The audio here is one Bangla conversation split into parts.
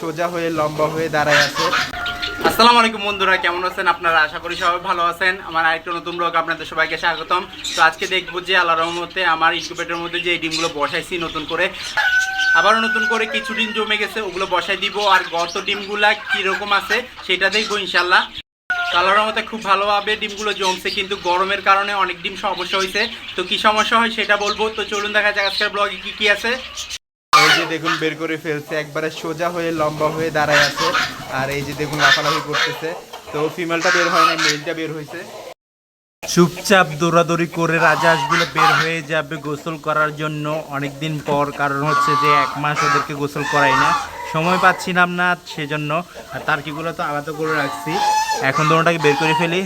সোজা হয়ে, লম্বা হয়ে দাঁড়ায় আছে। আসসালামু আলাইকুম বন্ধুরা, কেমন আছেন আপনারা? আশা করি সবাই ভালো আছেন। আমার আরেকটা নতুন ব্লগ আপনাদের সবাইকে স্বাগতম। তো আজকে দেখব যে আল্লাহ রহমতে আমার ইনকিউবেটরের মধ্যে যে এই ডিমগুলো বসাইছি নতুন করে, আবারও নতুন করে কিছু ডিম জমে গেছে, ওগুলো বসাই দিব। আর গত ডিমগুলা কীরকম আছে সেটা দেখব ইনশাল্লাহ তো আল্লাহর রহমতে খুব ভালোভাবে ডিমগুলো জমছে, কিন্তু গরমের কারণে অনেক ডিম সমস্যা হয়েছে। তো কি সমস্যা হয় সেটা বলব? তো চলুন দেখা যাক আজকের ব্লগে কি কি আছে। এই যে দেখুন, বের করে ফেলছে, একবারে সোজা হয়ে লম্বা হয়ে দাঁড়ায় আছে। আর এই যে দেখুন, লাফালাফি করতেছে। তো ফিমেলটা বের হয় না মেলটা বের হয়েছে। চুপচাপ দৌড়াদৌড়ি করে রাজহাঁসগুলো বের হয়ে যাবে গোসল করার জন্য। অনেক দিন পর, কারণ হচ্ছে যে এক মাস ওদেরকে গোসল করাই না। সময় পাচ্ছিলাম না সেজন্য, আর টার্কিগুলো তো আলাদা করে রাখছি। এখন দোনোটাকে বের করে ফেলি।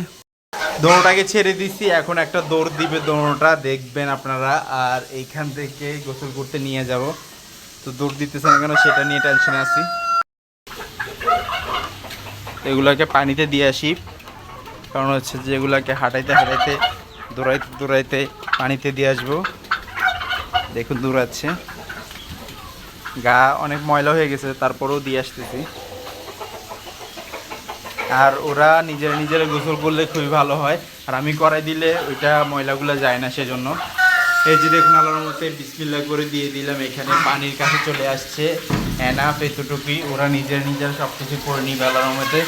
দোনোটাকে ছেড়ে দিচ্ছি এখন একটা দৌড় দিবে দোনোটা, দেখবেন আপনারা। আর এইখান থেকে গোসল করতে নিয়ে যাব। তো দৌড় দিতেছে না কেন? সেটা নিয়ে টেনশনে আছি। এগুলাকে পানিতে দিয়ে আসি। কারণ হচ্ছে যে এগুলাকে হাঁটাইতে হাঁটাইতে, দৌড়াইতে দৌড়াইতে পানিতে দিয়ে আসব। দেখুন দৌড়াচ্ছে। গা অনেক ময়লা হয়ে গেছে, তারপরেও দিয়ে আসতেছি। আর ওরা নিজের নিজের গোসল করলে খুবই ভালো হয়। আর আমি করাই দিলে ওইটা ময়লাগুলো যায় না সেজন্য। এই যে দেখুন, আল্লাহর মতে বিসমিল্লা করে দিয়ে দিলাম। এখানে পানির কাছে চলে আসছে। এনাফ এতটুকুই। ওরা নিজের নিজের সব কিছু করে নিবে আল্লাহর মতে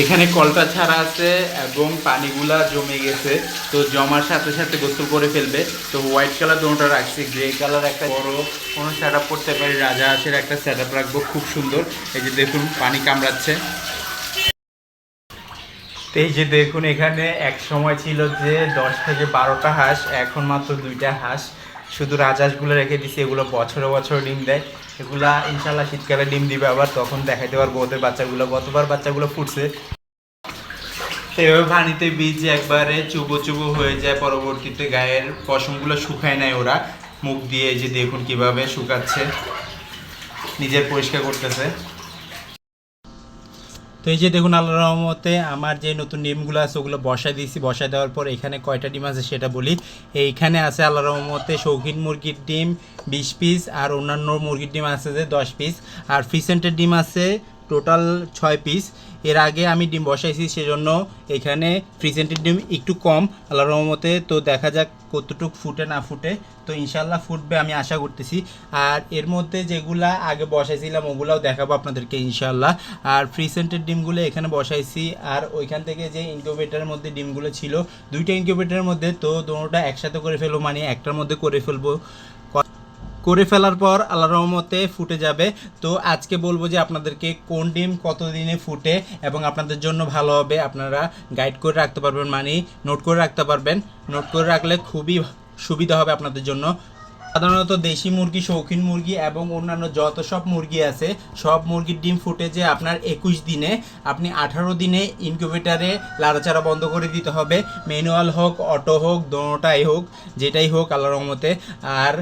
এখানে কলটা ছাড়া আছে এবং পানিগুলা জমে গেছে। তো জমার সাথে সাথে গোসল করে ফেলবে। তো হোয়াইট কালার দুটোটা রাখছি। গ্রে কালার একটা বড় কোনো সেট করতে পারি। রাজা হাঁসের একটা সেট আপ রাখব। খুব সুন্দর। এই যে দেখুন, পানি কামড়াচ্ছে। তো এই যে দেখুন, এখানে এক সময় ছিল যে দশ থেকে বারোটা হাঁস, এখন মাত্র দুইটা হাঁস। শুধু রাজহাঁসগুলো রেখে দিছি, এগুলো বছরে বছর ডিম দেয়। এগুলা ইনশাল্লাহ শীতকালে ডিম দিবে আবার, তখন দেখাইতে পারব ওদের বাচ্চাগুলো, গতবার বাচ্চাগুলো ফুটছে। এভাবে পানিতে বীজ একবারে চুবো চুবো হয়ে যায়, পরবর্তীতে গায়ের পশমগুলো শুকায় নেয় ওরা। মুখ দিয়ে যে দেখুন কীভাবে শুকাচ্ছে, নিজের পরিষ্কার করতেছে। তো এই যে দেখুন আল্লাহ রহমতে আমার যে নতুন ডিমগুলো আছে, ওগুলো বসায় দিয়েছি। বসায় দেওয়ার পর এখানে কয়টা ডিম আছে সেটা বলি। এইখানে আছে আল্লাহ রহমতে শৌখিন মুরগির ডিম বিশ পিস আর অন্যান্য মুরগির ডিম আছে যে দশ পিস। আর ফিসেন্টের ডিম আছে টোটাল ছয় পিস এর আগে আমি ডিম বসাইছি, সেজন্য এখানে ফ্রিসেন্টের ডিম একটু কম। আল্লাহ রহমতে তো দেখা যাক কতটুক ফুটে না ফুটে। তো ইনশাল্লাহ ফুটবে আমি আশা করতেছি। আর এর মধ্যে যেগুলা আগে বসাইছিলাম, ওগুলাও দেখাবো আপনাদেরকে ইনশাল্লাহ আর ফ্রিসেন্টের ডিমগুলো এখানে বসাইছি। আর ওইখান থেকে যে ইনকিউবেটারের মধ্যে ডিমগুলো ছিল, দুইটা ইনকিউবেটারের মধ্যে তো দুটোটা একসাথে করে ফেলব মানে একটার মধ্যে করে ফেলব। করে ফেলার পর আল্লাহ রহমতে ফুটে যাবে। তো আজকে বলব যে আপনাদেরকে কোন ডিম কত দিনে ফুটে এবং আপনাদের জন্য ভালো হবে আপনারা গাইড করে রাখতে পারবেন মানে নোট করে রাখতে পারবেন। নোট করে রাখলে খুবই সুবিধা হবে আপনাদের জন্য। সাধারণত দেশি মুরগি, শৌখিন মুরগি এবং অন্যান্য যত সব মুরগি আছে, সব মুরগির ডিম ফুটে যে আপনার একুশ দিনে, আপনি আঠারো দিনে ইনকিউবেটারে লাড়াচাড়া বন্ধ করে দিতে হবে। ম্যানুয়াল হোক অটো হোক, দোনোটাই হোক, যেটাই হোক আল্লাহ রহমতে। আর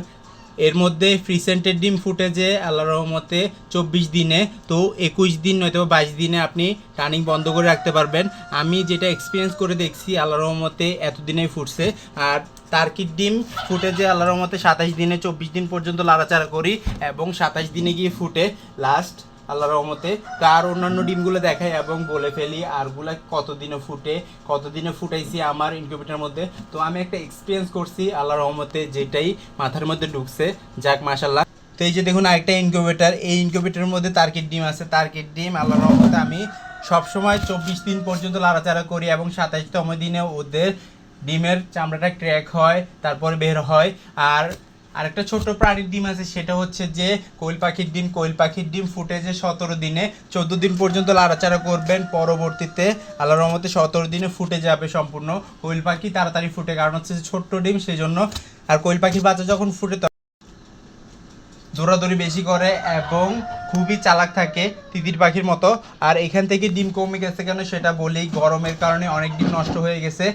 এর মধ্যে ফ্রিসেন্টের ডিম ফুটে যে আল্লাহ রহমতে চব্বিশ দিনে, তো একুশ দিন নয়তো বাইশ দিনে আপনি টার্নিং বন্ধ করে রাখতে পারবেন। আমি যেটা এক্সপিরিয়েন্স করে দেখছি আল্লাহ রহমতে এতদিনেই ফুটছে। আর টার্কির ডিম ফুটে যে আল্লাহ রহমতে সাতাশ দিনে, চব্বিশ দিন পর্যন্ত লাড়াচাড়া করি এবং সাতাশ দিনে গিয়ে ফুটে। লাস্ট আল্লাহ রহমতে তার অন্যান্য ডিমগুলো দেখাই এবং বলে ফেলি, আরগুলা কতদিনে ফুটে, কতদিনে ফুটাইছি আমার ইনকিউবেটারের মধ্যে। তো আমি একটা এক্সপিরিয়েন্স করছি আল্লাহ রহমতে, যেটাই মাথার মধ্যে ঢুকছে, যাক মাশাল্লাহ তো এই যে দেখুন, আরেকটা ইনকিউবেটার, এই ইনকিউবেটারের মধ্যে তার্কির ডিম আছে। তার্কির ডিম আল্লাহ রহমতে আমি সবসময় চব্বিশ দিন পর্যন্ত লাড়াচাড়া করি এবং সাতাশতম দিনে ওদের ডিমের চামড়াটা ক্র্যাক হয়, তারপরে বের হয়। আর আরেকটা ছোট প্রাণীর ডিম আছে, সেটা হচ্ছে যে কোয়েল পাখির ডিম। কোয়েল পাখির ডিম ফুটে যে সতেরো দিনে। চোদ্দ দিন পর্যন্ত লাড়াচাড়া করবেন। পরবর্তীতে আল্লাহ রহমতে সতেরো দিনে ফুটে যাবে সম্পূর্ণ। কোয়েল পাখি তাড়াতাড়ি ফুটে, কারণ হচ্ছে ছোট্ট ডিম সেই জন্য আর কোয়েল পাখির বাচ্চা যখন ফুটে দৌড়াদৌড়ি বেশি করে এবং খুবই চালাক থাকে তিতির পাখির মতো। আর এখান থেকে ডিম কমে গেছে কেন সেটা বলি গরমের কারণে অনেক ডিম নষ্ট হয়ে গেছে।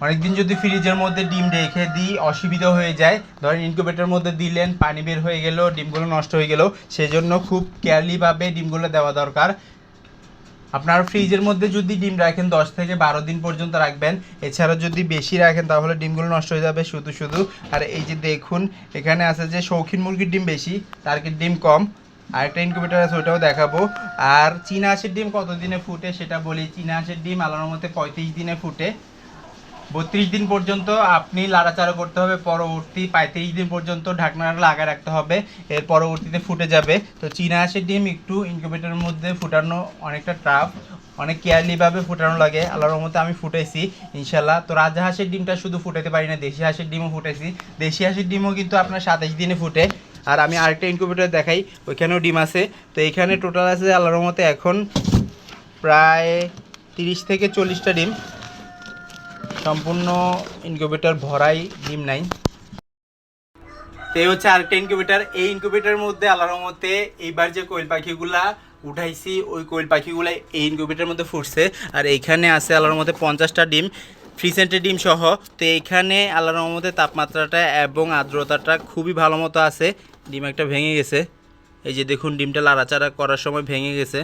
অনেকদিন যদি ফ্রিজের মধ্যে ডিম রেখে দিই, অসুবিধা হয়ে যায়। ধরেন ইনকিউবেটারের মধ্যে দিলেন, পানি বের হয়ে গেল, ডিমগুলো নষ্ট হয়ে গেল, সেজন্য খুব কেয়ারলিভাবে ডিমগুলো দেওয়া দরকার। আপনার ফ্রিজের মধ্যে যদি ডিম রাখেন, দশ থেকে বারো দিন পর্যন্ত রাখবেন। এছাড়া যদি বেশি রাখেন, তাহলে ডিমগুলো নষ্ট হয়ে যাবে শুধু শুধু। আর এই যে দেখুন, এখানে আছে যে শৌখিন মুরগির ডিম বেশি টার্কির ডিম কম? আরেকটা ইনকিউবেটার আছে, ওটাও দেখাবো। আর চীনা হাঁসের ডিম কত দিনে ফুটে সেটা বলি। চীনা হাঁসের ডিম আলানোর মধ্যে পঁয়ত্রিশ দিনে ফুটে। বত্রিশ দিন পর্যন্ত আপনি লাড়াচাড়া করতে হবে, পরবর্তী পঁয়ত্রিশ দিন পর্যন্ত ঢাকনাটা লাগা রাখতে হবে, এর পরবর্তীতে ফুটে যাবে। তো চীনা হাঁসের ডিম একটু ইনকিউবেটরের মধ্যে ফুটানো অনেকটা টাফ অনেক কেয়ারলিভাবে ফুটানো লাগে। আল্লাহর রহমতে আমি ফুটাইছি ইনশাল্লাহ তো রাজহাঁসের ডিমটা শুধু ফুটাতে পারি না, দেশি হাঁসের ডিমও ফুটাইছি দেশি হাঁসের ডিমও কিন্তু আপনার সাতাইশ দিনে ফুটে। আর আমি আরেকটা ইনকিউবেটর দেখাই, ওইখানেও ডিম আছে। তো এখানে টোটাল আছে, আল্লাহর রহমতে এখন প্রায় তিরিশ থেকে চল্লিশটা ডিম। সম্পূর্ণ ইনকিউবেটর ভরাই ডিম নাই। তো এই হচ্ছে আরেকটা ইনকিউবেটার। এই ইনকিউবেটারের মধ্যে আল্লাহর রহমতে এইবার যে কোয়েল পাখিগুলা উঠাইছি, ওই কোয়েল পাখিগুলা এই ইনকিউবেটারের মধ্যে ফুটছে। আর এইখানে আছে আল্লাহর মধ্যে পঞ্চাশটা ডিম ফ্রি সেন্টের ডিম সহ। তো এইখানে আল্লাহর রহমতে তাপমাত্রাটা এবং আর্দ্রতাটা খুবই ভালো মতো আছে। ডিম একটা ভেঙে গেছে। এই যে দেখুন, ডিমটা লাড়াচাড়া করার সময় ভেঙে গেছে।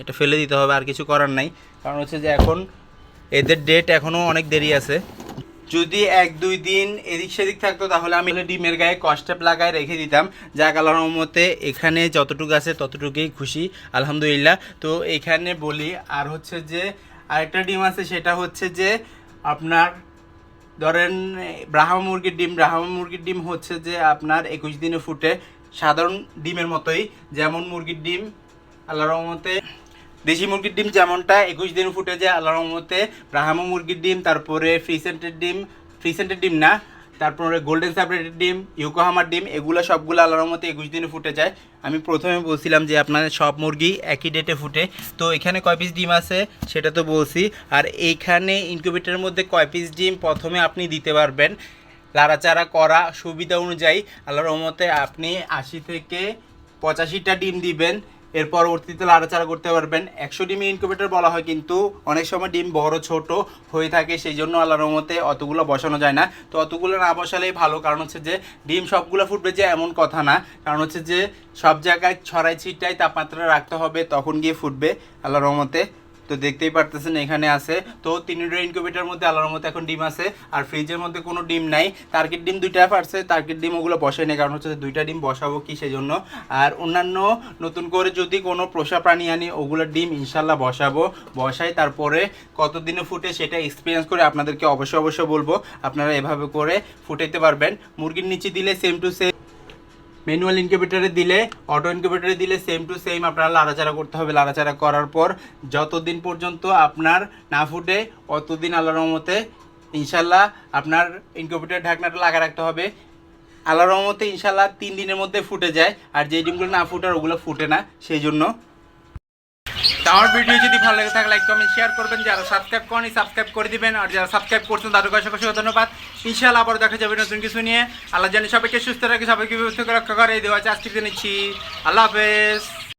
এটা ফেলে দিতে হবে, আর কিছু করার নাই। কারণ হচ্ছে যে এখন এদের ডেট এখনও অনেক দেরি আছে। যদি এক, দুই দিন এদিক সেদিক থাকতো, তাহলে আমি ডিমের গায়ে কষ্টেপ লাগায় রেখে দিতাম। যা কালার মতে এখানে যতটুকু আছে ততটুকুই খুশি, আলহামদুলিল্লাহ। তো এখানে বলি, আর হচ্ছে যে আরেকটা ডিম আছে, সেটা হচ্ছে যে আপনার ধরেন, ব্রাহ্মা মুরগির ডিম। ব্রাহ্মা মুরগির ডিম হচ্ছে যে আপনার একুশ দিনে ফুটে সাধারণ ডিমের মতোই। যেমন মুরগির ডিম আল্লাহ রহমতে দেশি মুরগির ডিম যেমনটা, একুশ দিন ফুটে যায় আল্লাহ রহমতে। ব্রাহ্মা মুরগির ডিম, তারপরে ফ্রিসেন্টের ডিম ফ্রিসেন্টের ডিম না, তারপরে গোল্ডেন সাপারেটের ডিম, ইউকোহামার ডিম, এগুলো সবগুলো আল্লাহ রহমতে একুশ দিনে ফুটে যায়। আমি প্রথমে বলছিলাম যে আপনার সব মুরগি একই ডেটে ফুটে। তো এখানে কয় পিস ডিম আছে সেটা তো বলছি। আর এইখানে ইনকিউবেটরের মধ্যে কয় পিস ডিম প্রথমে আপনি দিতে পারবেন। লাড়াচাড়া করা সুবিধা অনুযায়ী আল্লাহ রহমতে আপনি আশি থেকে পঁচাশিটা ডিম দিবেন। এর পরবর্তীতে লাড়াচাড়া করতে পারবেন। একশো ডিম ইনকিউবেটর বলা হয় কিন্তু অনেক সময় ডিম বড়, ছোট হয়ে থাকে সেই জন্য আল্লাহ মতে অতগুলো বসানো যায় না। তো অতগুলো না বসালেই ভালো, কারণ হচ্ছে যে ডিম সবগুলো ফুটবে যে এমন কথা না। কারণ হচ্ছে যে সব জায়গায় ছড়াই, ছিটাই তাপমাত্রা রাখতে হবে, তখন গিয়ে ফুটবে আল্লাহ রহমতে। তো দেখতেই পারতেছেন, এখানে আছে। তো তিনটা ইনকিউবেটার মধ্যে আল্লাহর মধ্যে এখন ডিম আছে, আর ফ্রিজের মধ্যে কোনো ডিম নাই। টার্গেট ডিম দুইটা পারছে টার্গেট ডিম ওগুলো বসাই নেই, কারণ হচ্ছে দুইটা ডিম বসাবো কি সেই জন্য আর অন্যান্য নতুন করে যদি কোনো পোষা প্রাণী আনি ওগুলোর ডিম ইনশাল্লাহ বসাবো। বসাই তারপরে কতদিনে ফুটে সেটা এক্সপিরিয়েন্স করে আপনাদেরকে অবশ্যই অবশ্যই বলব। আপনারা এভাবে করে ফুটাইতে পারবেন। মুরগির নিচে দিলে সেম টু সেম ম্যানুয়াল ইনকিউবেটারে দিলে অটো ইনকিউবেটারে দিলে সেম টু সেম আপনারা লাড়াচাড়া করতে হবে। লাড়াচাড়া করার পর যতদিন পর্যন্ত আপনার না ফুটে, অতদিন আল্লাহর মতে ইনশাল্লাহ আপনার ইনকিউবেটার ঢাকনাটা লাগা রাখতে হবে। আল্লাহর মতে ইনশাল্লাহ তিন দিনের মধ্যে ফুটে যায়। আর যে ডিমগুলো না ফুটে আর ওগুলো ফুটে না, সেই জন্য আমার ভিডিও যদি ভালো লাগে থাকে লাইক কমেন্ট শেয়ার করবেন। যারা সাবস্ক্রাইব করেনি সাবস্ক্রাইব করে দিবেন। আর যারা সাবস্ক্রাইব করছেন, তাদেরকে অসংখ্য ধন্যবাদ। ইনশাআল্লাহ আবার দেখা যাবে নতুন কিছু নিয়ে। আল্লাহ জানি সবাইকে সুস্থ রাখে, সবাইকে ব্যবস্থা রক্ষা করে। এই দেওয়া আজকে নিচ্ছি। আল্লাহ হাফেজ।